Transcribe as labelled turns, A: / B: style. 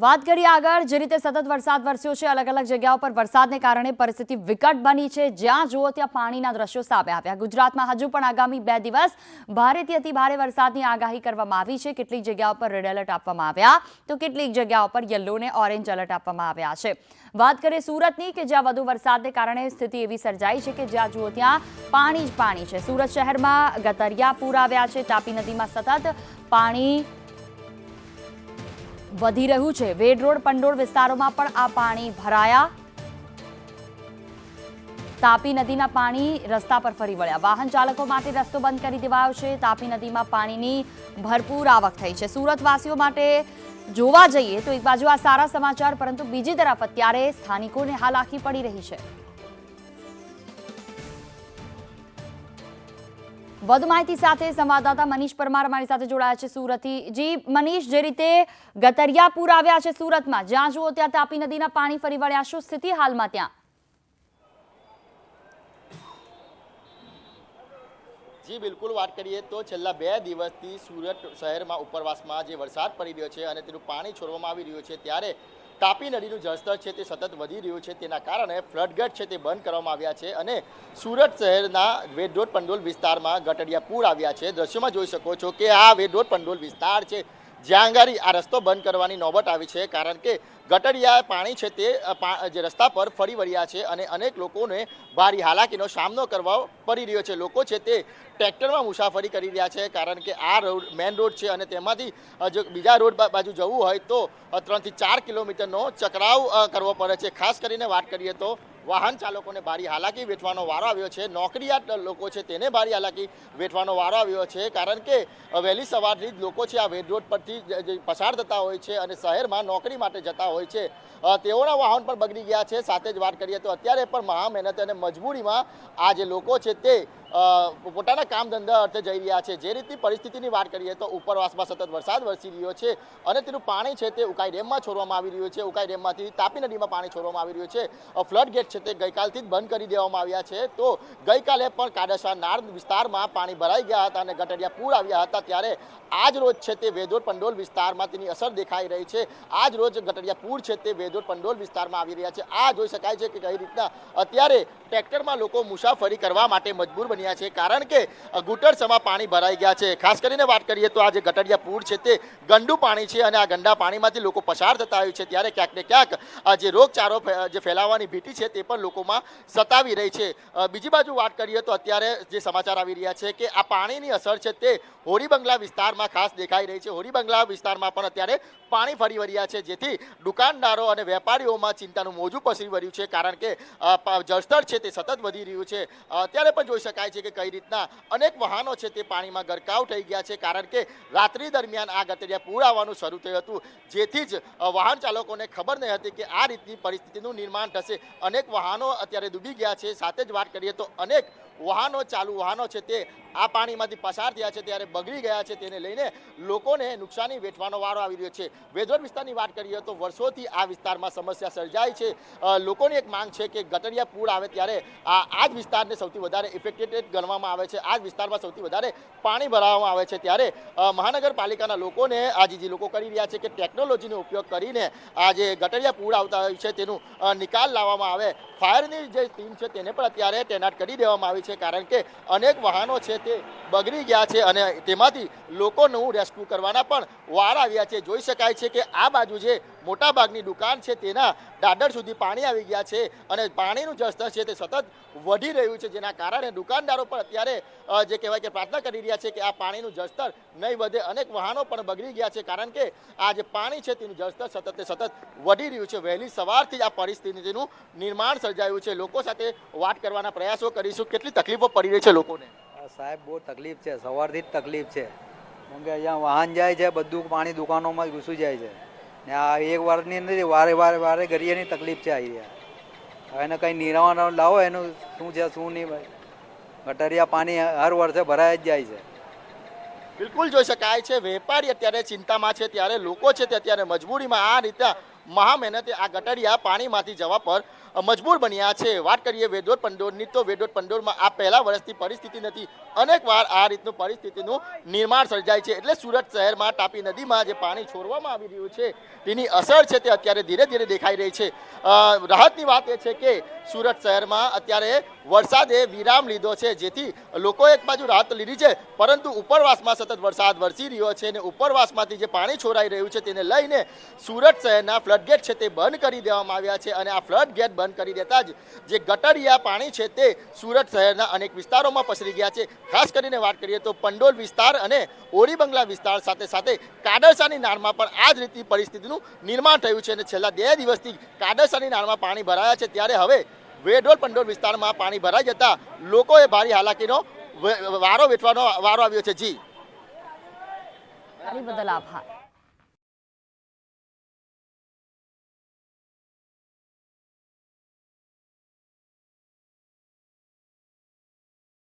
A: વાત કરીએ આગળ, જે રીતે સતત વરસાદ વરસ્યો છે, અલગ અલગ જગ્યાઓ પર વરસાદને કારણે પરિસ્થિતિ વિકટ બની છે. જ્યાં જુઓ ત્યાં પાણીના દ્રશ્યો સામે આવ્યા. ગુજરાતમાં હજુ પણ આગામી બે દિવસ ભારેથી અતિ ભારે વરસાદની આગાહી કરવામાં આવી છે. કેટલીક જગ્યાઓ પર રેડ એલર્ટ આપવામાં આવ્યા. તો કેટલીક જગ્યાઓ પર યલો ને ઓરેન્જ એલર્ટ આપવામાં આવ્યા છે. વાત કરીએ સુરતની, કે જ્યાં વધુ વરસાદને કારણે સ્થિતિ એવી સર્જાઈ છે કે જ્યાં જુઓ ત્યાં પાણી જ પાણી છે. સુરત શહેરમાં ગતરિયા પૂર આવ્યા છે. તાપી નદીમાં સતત પાણી વધી રહ્યું છે. વેડ રોડ, પંડોળ વિસ્તારોમાં પણ આ પાણી ભરાયા. તાપી નદીના પાણી રસ્તા પર ફરી વળ્યા. વાહન ચાલકો માટે રસ્તો બંધ કરી દેવાયો છે. તાપી નદીમાં પાણીની ભરપૂર આવક થઈ છે. સુરતવાસીઓ માટે જોવા જઈએ તો એક બાજુ આ સારા સમાચાર, પરંતુ બીજી તરફ અત્યારે સ્થાનિકોને હાલાકી પડી રહી છે. વધુ માહિતી સાથે સંવાદદાતા મનીષ પરમાર અમારી સાથે જોડાયા છે સુરતથી. જી, મનીષ, જે રીતે ગતરિયાપુર આવ્યા છે સુરતમાં, જ્યાં જુઓ ત્યાં તાપી નદીના પાણી ફરી વળ્યા શું સ્થિતિ હાલમાં ત્યાં?
B: જી, બિલકુલ વાત કરીએ તો છેલ્લા બે દિવસથી સુરત શહેરમાં ઉપરવાસમાં જે વરસાદ પડી રહ્યો છે અને તેનું પાણી છોડવામાં આવી રહ્યું છે, ત્યારે તાપી નદીનું જળસ્તર છે તે સતત વધી રહ્યું છે. તેના કારણે ફ્લડગેટ છે તે બંધ કરવામાં આવ્યા છે અને સુરત શહેરના વેડરોડ પંડોલ વિસ્તારમાં ગટડિયા પૂર આવ્યા છે. દ્રશ્યમાં જોઈ શકો છો કે આ વેડરોડ પંડોલ વિસ્તાર છે. જ્યાં આગળ આ રસ્તો બંધ કરવાની નોબત આવી છે, કારણ કે ગટરિયા પાણી છે તે જે રસ્તા પર ફરી વળ્યા છે અને અનેક લોકોને ભારી હાલાકીનો સામનો કરવા પડી રહ્યો છે. લોકો છે તે ટ્રેક્ટરમાં મુસાફરી કરી રહ્યા છે, કારણ કે આ રોડ, મેન રોડ છે અને તેમાંથી જો બીજા રોડ બાજુ જવું હોય તો ત્રણથી ચાર કિલોમીટરનો ચકરાવ કરવો પડે છે. ખાસ કરીને વાત કરીએ તો વાહન ચાલકોને ભારી હાલાકી વેઠવાનો વારો આવ્યો છે. નોકરીયાત લોકો છે તેને ભારી હાલાકી વેઠવાનો વારો આવ્યો છે. કારણ કે વહેલી સવારથી જ લોકો છે આ વેડ રોડ પરથી પસાર થતા હોય છે અને શહેરમાં નોકરી માટે જતા હોય છે. તેઓના વાહન પણ બગડી ગયા છે. સાથે જ વાત કરીએ તો અત્યારે પણ મહા મહેનત અને મજબૂરીમાં આ જે લોકો છે તે પોતાના કામ ધંધા અર્થે જઈ રહ્યા છે. જે રીતની પરિસ્થિતિની વાત કરીએ તો ઉપરવાસમાં સતત વરસાદ વરસી રહ્યો છે અને તેનું પાણી છે તે ઉકાઈ ડેમમાં છોડવામાં આવી રહ્યું છે. ઉકાઈ ડેમમાંથી તાપી નદીમાં પાણી છોડવામાં આવી રહ્યું છે. ફ્લડ ગેટ છે તે ગઈકાલથી જ બંધ કરી દેવામાં આવ્યા છે. તો ગઈકાલે પણ કાડસા નાર વિસ્તારમાં પાણી ભરાઈ ગયા હતા અને ગટરિયા પૂર આવ્યા હતા ત્યારે આજ રોજ છે તે વેદોર પંડોલ વિસ્તારમાં તેની અસર દેખાઈ રહી છે. આજ રોજ ગટરિયા પૂર છે તે વેદોર પંડોલ વિસ્તારમાં આવી રહ્યા છે. આ જોઈ શકાય છે કે કઈ રીતના અત્યારે ટ્રેક્ટરમાં લોકો મુસાફરી કરવા માટે મજબૂર બન્યા છે, કારણ કે ગુટરસમાં પાણી ભરાઈ ગયા છે. ખાસ કરીને વાત કરીએ તો આ જે ગટરિયા પૂર છે તે ગંડુ પાણી છે અને આ ગંડા પાણીમાંથી લોકો પસાર થતા હોય છે. ત્યારે ક્યાંક ને ક્યાંક જે રોગચાળો જે ફેલાવાની ભીટી છે તે પણ લોકોમાં સતાવી રહી છે. બીજી બાજુ વાત કરીએ તો અત્યારે જે સમાચાર આવી રહ્યા છે કે આ પાણીની અસર છે તે હોરી બંગલા વિસ્તારમાં ખાસ દેખાઈ રહી છે. હોરી બંગલા વિસ્તારમાં પણ અત્યારે પાણી ફરી વળ્યા છે, જેથી દુકાનદારો અને વેપારીઓમાં ચિંતાનું મોજું પસરી વળ્યું છે, કારણ કે જળસ્તર છે તે સતત વધી રહ્યું છે. અત્યારે પણ જોઈ શકાય છે કે કઈ રીતના અનેક વાહનો છે તે પાણીમાં ગરકાવ થઈ ગયા છે કારણ કે રાત્રિ દરમિયાન આ ગતરિયા પૂર આવવાનું શરૂ થયું હતું. જેથી જ વાહન ચાલકોને ખબર નહીં હતી કે આ રીતની પરિસ્થિતિનું નિર્માણ થશે. અનેક વાહનો અત્યારે ડૂબી ગયા છે. સાથે જ વાત કરીએ તો અનેક વાહનો ચાલુ વાહનો છે તે આ પાણીમાંથી પસાર થયા છે, ત્યારે બગડી ગયા છે તેને લઈને લોકોને નુકસાની વેઠવાનો વારો આવી રહ્યો છે. વેજોડ વિસ્તારની વાત કરીએ તો વર્ષોથી આ વિસ્તારમાં સમસ્યા સર્જાય છે. લોકોની એક માંગ છે કે ગટરિયા પૂર આવે ત્યારે આ આ જ વિસ્તારને સૌથી વધારે ઇફેક્ટેડ ગણવામાં આવે છે. આ જ વિસ્તારમાં સૌથી વધારે પાણી ભરાવવામાં આવે છે. ત્યારે મહાનગરપાલિકાના લોકોને આજે જે લોકો કરી રહ્યા છે કે ટેકનોલોજીનો ઉપયોગ કરીને આ જે ગટરિયા પૂર આવતા હોય છે તેનું નિકાલ લાવવામાં આવે. ફાયરની જે ટીમ છે તેને પણ અત્યારે તૈનાત કરી દેવામાં આવી છે, કારણ કે અનેક વાહનો છે તે બગડી ગયા છે અને તેમાંથી લોકોનું રેસ્ક્યુ કરવાના પણ વાર આવ્યા છે. જોઈ શકાય છે કે આ બાજુ જે મોટાભાગની દુકાન છે તેના દાદર સુધી પાણી આવી ગયા છે અને પાણીનું જળસ્તર છે તે સતત વધી રહ્યું છે, જેના કારણે દુકાનદારો પણ અત્યારે જે કહેવાય કે પ્રાર્થના કરી રહ્યા છે કે આ પાણીનું જળસ્તર નહીં વધે. અનેક વાહનો પણ બગડી ગયા છે કારણ કે આ જે પાણી છે તેનું જળસ્તર સતત તે સતત વધી રહ્યું છે. વહેલી સવારથી જ આ પરિસ્થિતિનું નિર્માણ સર્જાયું છે. લોકો સાથે વાત કરવાના પ્રયાસો કરીશું. કેટલી તકલીફો પડી રહી છે લોકોને?
C: સાહેબ બહુ તકલીફ છે, સવારથી જ તકલીફ છે. કેમ કે અહીંયા વાહન જાય છે, બધું પાણી દુકાનોમાં ઘૂસી જાય છે. ને આ એક વારની નથી વારે વારે વારે ઘડીએની તકલીફ છે અહીંયા હવે એને કંઈ નિરાવણ લાવો, એનું શું છે, શું નહીં ભાઈ. ગટરિયા પાણી હર વર્ષે ભરાય જ જાય છે.
B: બિલકુલ જોઈ શકાય છે, વેપારી અત્યારે ચિંતામાં છે, ત્યારે લોકો છે તે અત્યારે મજબૂરીમાં આ રીતે મહા મહેનતે આ ગટરિયા પાણીમાંથી જવા પર મજબૂર બન્યા છે. વાત કરીએ વેદોદ પંડોરની, તો વેદોદ પંડોરમાં આ પહેલા વર્ષથી પરિસ્થિતિ નથી. અનેક વાર આ રીતનું પરિસ્થિતિનું નિર્માણ સર્જાય છે. એટલે સુરત શહેરમાં તાપી નદીમાં જે પાણી છોડવામાં આવી રહ્યું છે, તેની અસર છે તે અત્યારે ધીરે ધીરે દેખાઈ રહી છે. રાહતની વાત એ છે કે સુરત શહેરમાં અત્યારે વરસાદે વિરામ લીધો છે, જેથી લોકો એક બાજુ રાહત લીધી છે, પરંતુ ઉપરવાસમાં સતત વરસાદ વરસી રહ્યો છે અને ઉપરવાસમાંથી જે પાણી છોડાઈ રહ્યું છે, તેને લઈને સુરત શહેરના ફ્લડગેટ છે તે બંધ કરી દેવામાં આવ્યા છે અને આ ફ્લડ ગેટ બંધ કરી દેતા જ જે ગટરિયા પાણી છે તે સુરત શહેરના અનેક વિસ્તારોમાં પસરી ગયા છે. ખાસ કરીને વાત કરીએ તો પંડોલ વિસ્તાર અને ઓરી બંગલા વિસ્તાર સાથે સાથે કાડરસાની નાળમાં પણ આ જ રીતની પરિસ્થિતિનું નિર્માણ થયું છે અને છેલ્લા બે દિવસથી કાડરસાની નાળમાં પાણી ભરાયા છે. ત્યારે હવે વેડોલ પંડોલ વિસ્તારમાં પાણી ભરાઈ જતા લોકોએ ભારે હાલાકીનો વારો વેઠવાનો, વારો આવ્યો છે. જી.
A: બદલ આભાર.